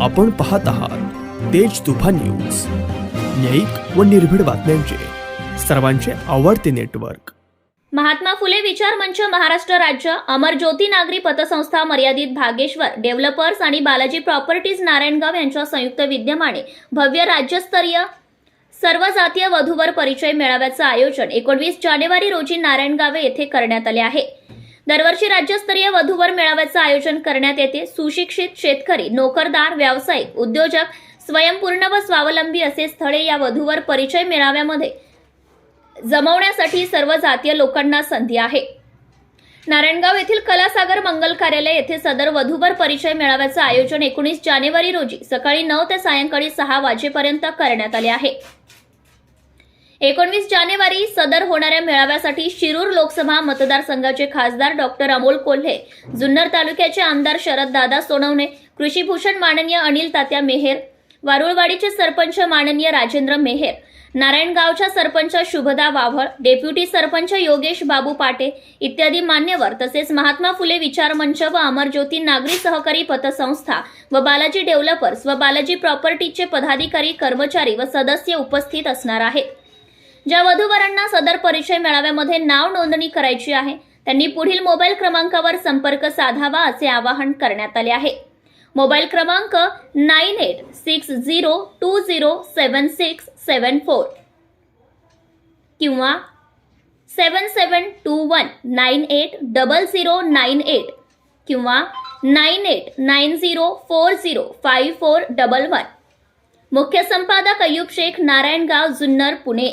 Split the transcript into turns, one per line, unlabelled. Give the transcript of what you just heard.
आपण पाहत आहात तेज तुफा न्यूज. न्यायिक व निर्भीड बातम्यांचे. सर्वांचे आवडते नेटवर्क.
महात्मा फुले विचार मंच महाराष्ट्र राज्य. अमर ज्योती नागरी पतसंस्था मर्यादित भागेश्वर डेव्हलपर्स आणि बालाजी प्रॉपर्टीज नारायणगाव यांच्या संयुक्त विद्यमाने भव्य राज्यस्तरीय सर्व जातीय वधूवर परिचय मेळाव्याचं आयोजन एकोणवीस जानेवारी रोजी नारायणगावे येथे करण्यात आले आहे. दरवर्षी राज्यस्तरीय वधूवर मेळाव्याचं आयोजन करण्यात येते. सुशिक्षित शेतकरी नोकरदार व्यावसायिक उद्योजक स्वयंपूर्ण व स्वावलंबी असे स्थळे या वधूवर परिचय मेळाव्यामध्ये जमवण्यासाठी सर्व जातीय लोकांना संधी आहे. नारायणगाव येथील कलासागर मंगल कार्यालय येथे सदर वधूवर परिचय मेळाव्याचं आयोजन एकोणीस जानेवारी रोजी सकाळी नऊ ते सायंकाळी सहा वाजेपर्यंत करण्यात आले आहे. एकोणवीस जानेवारी सदर होणाऱ्या मेळाव्यासाठी शिरूर लोकसभा मतदारसंघाचे खासदार डॉक्टर अमोल कोल्हे जुन्नर तालुक्याचे आमदार शरद दादा सोनवणे कृषीभूषण माननीय अनिल तात्या मेहेर वारुळवाडीचे सरपंच माननीय राजेंद्र मेहेर नारायणगावच्या सरपंच शुभदा वाव्हळ डेप्युटी सरपंच योगेश बाबू पाटे इत्यादी मान्यवर तसेच महात्मा फुले विचार मंच व अमरज्योती नागरी सहकारी पतसंस्था व बालाजी डेव्हलपर्स व बालाजी प्रॉपर्टीचे पदाधिकारी कर्मचारी व सदस्य उपस्थित असणार आहेत. ज्या वधूवरांना सदर परिचय मेळाव्यामध्ये नाव नोंदणी करायची आहे त्यांनी पुढील मोबाईल क्रमांकावर संपर्क साधावा असे आवाहन करण्यात आले आहे. मोबाईल क्रमांक nine eight six zero two zero seven six seven four किंवा seven seven two one nine eight double zero nine eight किंवा nine eight nine zero four zero five four double one. मुख्य संपादक अय्यूब शेख नारायणगाव जुन्नर पुणे.